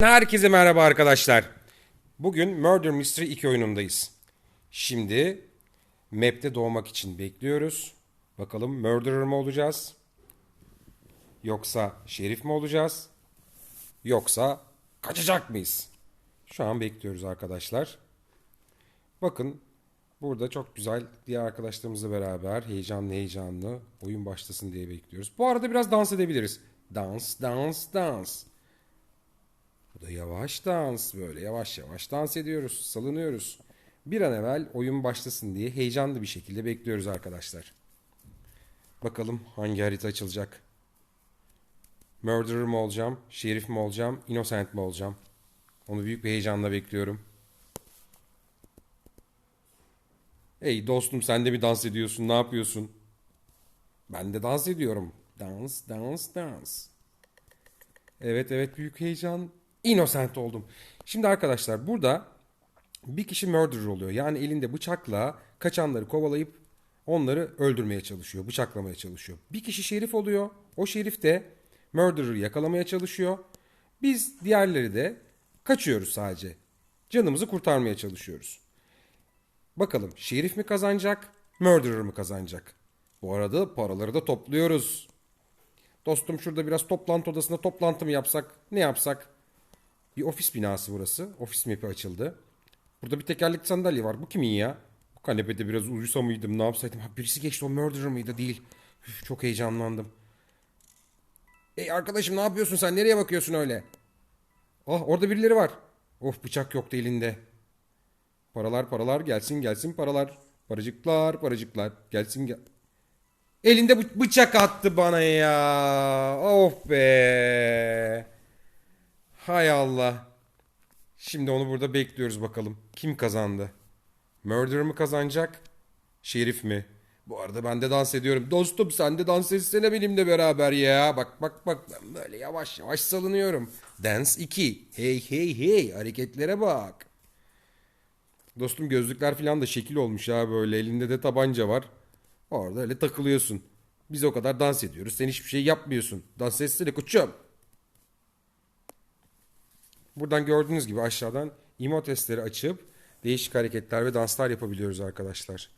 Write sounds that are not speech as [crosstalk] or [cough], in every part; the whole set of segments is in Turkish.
Herkese merhaba arkadaşlar. Bugün Murder Mystery 2 oyunundayız. Şimdi map'te doğmak için bekliyoruz. Bakalım murderer mı olacağız? Yoksa şerif mi olacağız? Yoksa kaçacak mıyız? Şu an bekliyoruz arkadaşlar. Bakın burada çok güzel diğer arkadaşlarımızla beraber heyecanlı heyecanlı oyun başlasın diye bekliyoruz. Bu arada biraz dans edebiliriz. Dans, dans, dans. Bu da yavaş dans böyle yavaş yavaş dans ediyoruz, salınıyoruz. Bir an evvel oyun başlasın diye heyecanlı bir şekilde bekliyoruz arkadaşlar. Bakalım hangi harita açılacak? Murderer mi olacağım, şerif mi olacağım, innocent mi olacağım? Onu büyük bir heyecanla bekliyorum. Hey dostum sen de mi dans ediyorsun, ne yapıyorsun? Ben de dans ediyorum. Dans, dans, dans. Evet evet büyük heyecan. Innocent oldum. Şimdi arkadaşlar burada bir kişi murderer oluyor. Yani elinde bıçakla kaçanları kovalayıp onları öldürmeye çalışıyor. Bıçaklamaya çalışıyor. Bir kişi şerif oluyor. O şerif de murderer'ı yakalamaya çalışıyor. Biz diğerleri de kaçıyoruz sadece. Canımızı kurtarmaya çalışıyoruz. Bakalım şerif mi kazanacak, murderer mı kazanacak? Bu arada paraları da topluyoruz. Dostum şurada biraz toplantı odasında toplantı mı yapsak? Ne yapsak? Bir ofis binası burası. Ofis map'i açıldı. Burada bir tekerlekli sandalye var. Bu kimin ya? Bu kanepede biraz uyusa mıydım? Ne yapsaydım? Ha, birisi geçti. O murderer mıydı? Değil. Üf, çok heyecanlandım. Ey arkadaşım ne yapıyorsun sen? Nereye bakıyorsun öyle? Ah orada birileri var. Of bıçak yoktu elinde. Paralar paralar gelsin gelsin paralar. Paracıklar paracıklar gelsin gel. Elinde bı- bıçak attı bana ya. Of be. Hay Allah. Şimdi onu burada bekliyoruz bakalım. Kim kazandı? Murderer mı kazanacak? Şerif mi? Bu arada ben de dans ediyorum. Dostum sen de dans etsene benimle beraber ya. Bak bak bak ben böyle yavaş yavaş salınıyorum. Dance 2. Hey hey hey hareketlere bak. Dostum gözlükler falan da şekil olmuş ha böyle. Elinde de tabanca var. Orada öyle takılıyorsun. Biz o kadar dans ediyoruz. Sen hiçbir şey yapmıyorsun. Dans etsene koçum. Buradan gördüğünüz gibi aşağıdan imo testleri açıp değişik hareketler ve danslar yapabiliyoruz arkadaşlar.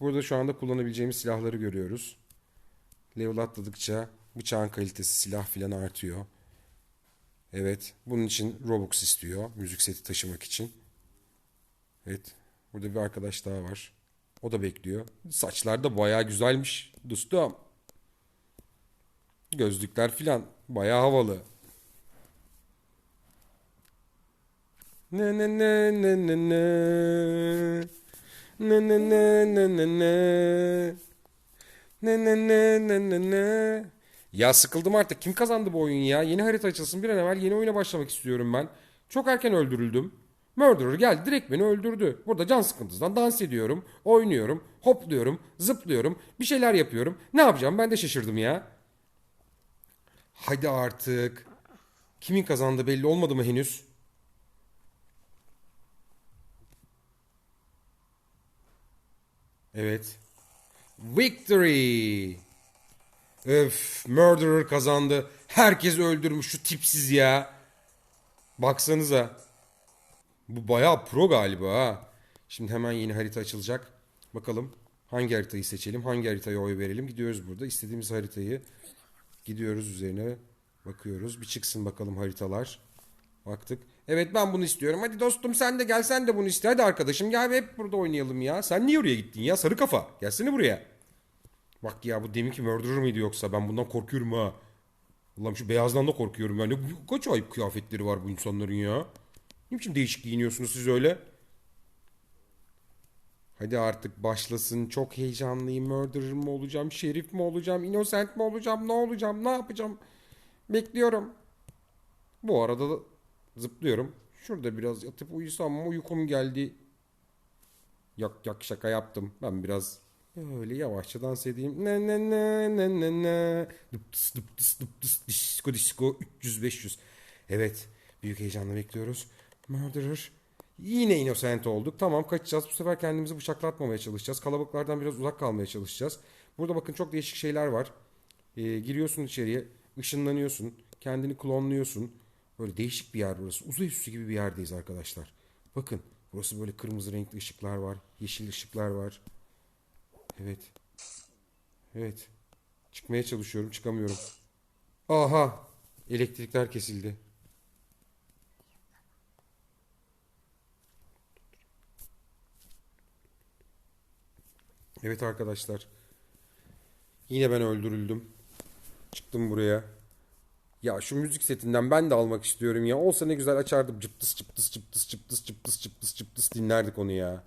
Burada şu anda kullanabileceğimiz silahları görüyoruz. Level atladıkça bıçağın kalitesi silah filan artıyor. Evet. Bunun için Robux istiyor. Müzik seti taşımak için. Evet. Burada bir arkadaş daha var. O da bekliyor. Saçlar da bayağı güzelmiş dostum. Gözlükler filan bayağı havalı. Ne ne ne ne ne ne. Ne ne ne ne ne ne. Ne ne ne ne ne ne. Ya sıkıldım artık. Kim kazandı bu oyun ya? Yeni harita açılsın. Bir an evvel yeni oyuna başlamak istiyorum ben. Çok erken öldürüldüm. Murderer geldi direkt beni öldürdü. Burada can sıkıntısından dans ediyorum, oynuyorum, hopluyorum, zıplıyorum, bir şeyler yapıyorum. Ne yapacağım ben de şaşırdım ya. Hadi artık. Kimin kazandı belli olmadı mı henüz? Evet. Victory. Öf, Murderer kazandı. Herkes öldürmüş şu tipsiz ya. Baksanıza. Bu bayağı pro galiba ha. Şimdi hemen yeni harita açılacak. Bakalım hangi haritayı seçelim, hangi haritaya oy verelim. Gidiyoruz burada. İstediğimiz haritayı gidiyoruz üzerine bakıyoruz. Bir çıksın bakalım haritalar. Baktık. Evet ben bunu istiyorum. Hadi dostum sen de gel sen de bunu iste. Hadi arkadaşım gel hep burada oynayalım ya. Sen niye oraya gittin ya? Sarı kafa. Gelsene buraya. Bak ya bu deminki murderer mıydı yoksa? Ben bundan korkuyorum ha. Allah'ım şu beyazdan da korkuyorum yani. Kaç ayıp kıyafetleri var bu insanların ya. Ne biçim değişik giyiniyorsunuz siz öyle? Hadi artık başlasın. Çok heyecanlıyım. Murderer mi olacağım? Şerif mi olacağım? Innocent mi olacağım? Ne olacağım? Ne yapacağım? Bekliyorum. Bu arada da zıplıyorum. Şurada biraz yatıp uyusam mı? Uykum geldi. Yok yok şaka yaptım. Ben biraz böyle yavaşça dans edeyim. Ne ne ne ne ne ne. Dıp tıs dıp tıs dıp tıs disco disco 300 500. Evet. Büyük heyecanla bekliyoruz. Murderer. Yine innocent olduk. Tamam kaçacağız. Bu sefer kendimizi bıçaklatmamaya çalışacağız. Kalabalıklardan biraz uzak kalmaya çalışacağız. Burada bakın çok değişik şeyler var. Ee, giriyorsun içeriye. ışınlanıyorsun. Kendini klonluyorsun. Böyle değişik bir yer burası. Uzay üstü gibi bir yerdeyiz arkadaşlar. Bakın burası böyle kırmızı renkli ışıklar var. Yeşil ışıklar var. Evet. Evet. Çıkmaya çalışıyorum çıkamıyorum. Aha. Elektrikler kesildi. Evet arkadaşlar. Yine ben öldürüldüm. Çıktım buraya. Ya şu müzik setinden ben de almak istiyorum ya. Olsa ne güzel açardım. Cıptıs cıptıs cıptıs cıptıs cıptıs cıptıs cıptıs dinlerdik onu ya.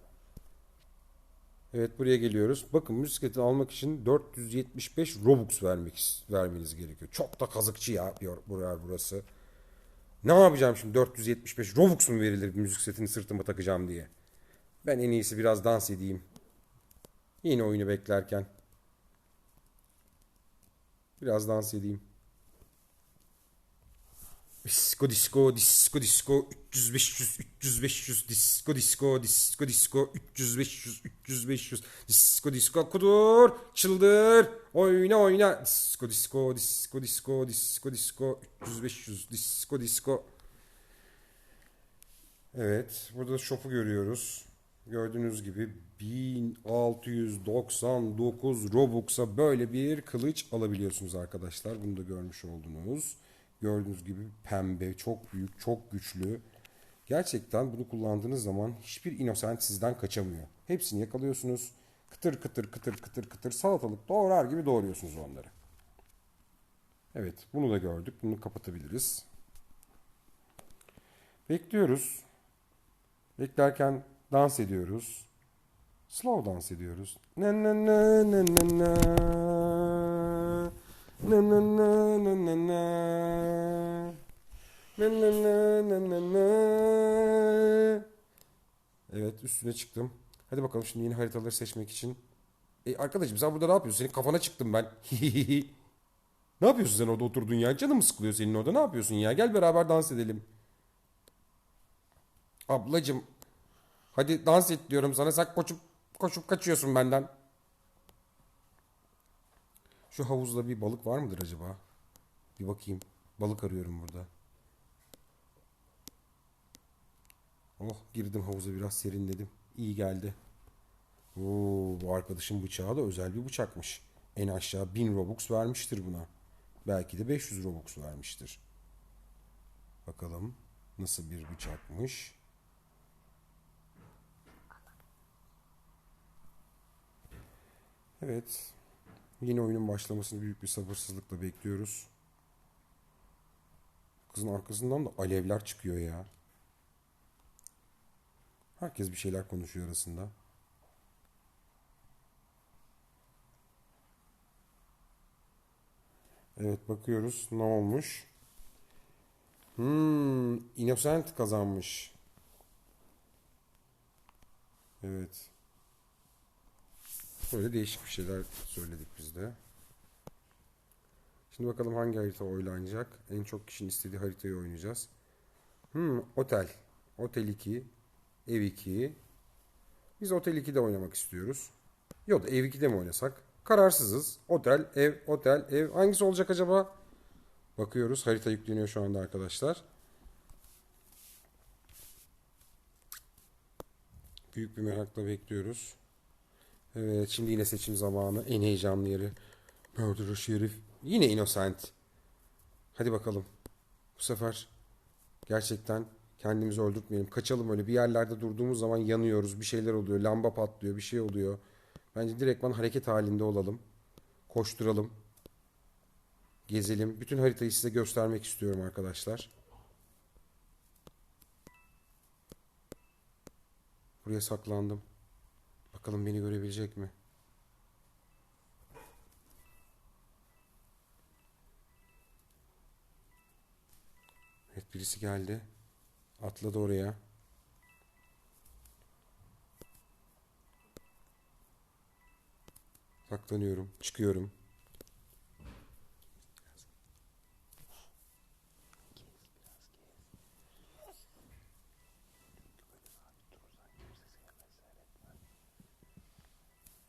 Evet buraya geliyoruz. Bakın müzik setini almak için 475 Robux vermek vermeniz gerekiyor. Çok da kazıkçı ya buraya burası. Ne yapacağım şimdi 475 Robux mu verilir müzik setini sırtıma takacağım diye. Ben en iyisi biraz dans edeyim. Yeni oyunu beklerken. Biraz dans edeyim. Disco disco disco disco 300 500 300 500 disco disco disco disco 300 500 300 500 disco disco kudur çıldır oyna oyna disco disco disco disco disco disco 300 500 disco disco Evet burada shop'u görüyoruz. Gördüğünüz gibi 1699 Robux'a böyle bir kılıç alabiliyorsunuz arkadaşlar. Bunu da görmüş oldunuz. Gördüğünüz gibi pembe, çok büyük, çok güçlü. Gerçekten bunu kullandığınız zaman hiçbir innocent sizden kaçamıyor. Hepsini yakalıyorsunuz. Kıtır kıtır kıtır kıtır kıtır salatalık doğrar gibi doğruyorsunuz onları. Evet bunu da gördük. Bunu kapatabiliriz. Bekliyoruz. Beklerken dans ediyoruz. Slow dans ediyoruz. Na na na na na na. Na na na na na na. Na na na na na na. Evet üstüne çıktım. Hadi bakalım şimdi yeni haritaları seçmek için. E, arkadaşım sen burada ne yapıyorsun? Senin kafana çıktım ben. [laughs] ne yapıyorsun sen orada oturduğun ya? Canım mı sıkılıyor senin orada? Ne yapıyorsun ya? Gel beraber dans edelim. Ablacım hadi dans et diyorum sana. Sen koşup koşup kaçıyorsun benden. Şu havuzda bir balık var mıdır acaba? Bir bakayım. Balık arıyorum burada. Oh girdim havuza biraz serinledim. İyi geldi. Oo, bu arkadaşın bıçağı da özel bir bıçakmış. En aşağı 1000 Robux vermiştir buna. Belki de 500 Robux vermiştir. Bakalım nasıl bir bıçakmış. Evet. Yeni oyunun başlamasını büyük bir sabırsızlıkla bekliyoruz. Kızın arkasından da alevler çıkıyor ya. Herkes bir şeyler konuşuyor arasında. Evet bakıyoruz ne olmuş. Hmm, Innocent kazanmış. Evet. Böyle değişik bir şeyler söyledik biz de. Şimdi bakalım hangi harita oylanacak. En çok kişinin istediği haritayı oynayacağız. Hmm, otel. Otel 2. Ev 2. Biz Otel 2'de oynamak istiyoruz. Yok da Ev 2'de mi oynasak? Kararsızız. Otel, ev, otel, ev. Hangisi olacak acaba? Bakıyoruz. Harita yükleniyor şu anda arkadaşlar. Büyük bir merakla bekliyoruz. Evet şimdi yine seçim zamanı. En heyecanlı yeri. Murderer Şerif. Yine Innocent. Hadi bakalım. Bu sefer gerçekten kendimizi öldürtmeyelim. Kaçalım öyle. Bir yerlerde durduğumuz zaman yanıyoruz. Bir şeyler oluyor. Lamba patlıyor. Bir şey oluyor. Bence direktman hareket halinde olalım. Koşturalım. Gezelim. Bütün haritayı size göstermek istiyorum arkadaşlar. Buraya saklandım. Bakalım beni görebilecek mi? Evet birisi geldi. Atladı oraya. Saklanıyorum. Çıkıyorum.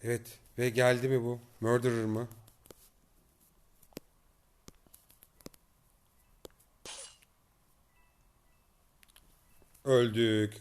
Evet. Ve geldi mi bu? Murderer mı? Öldük.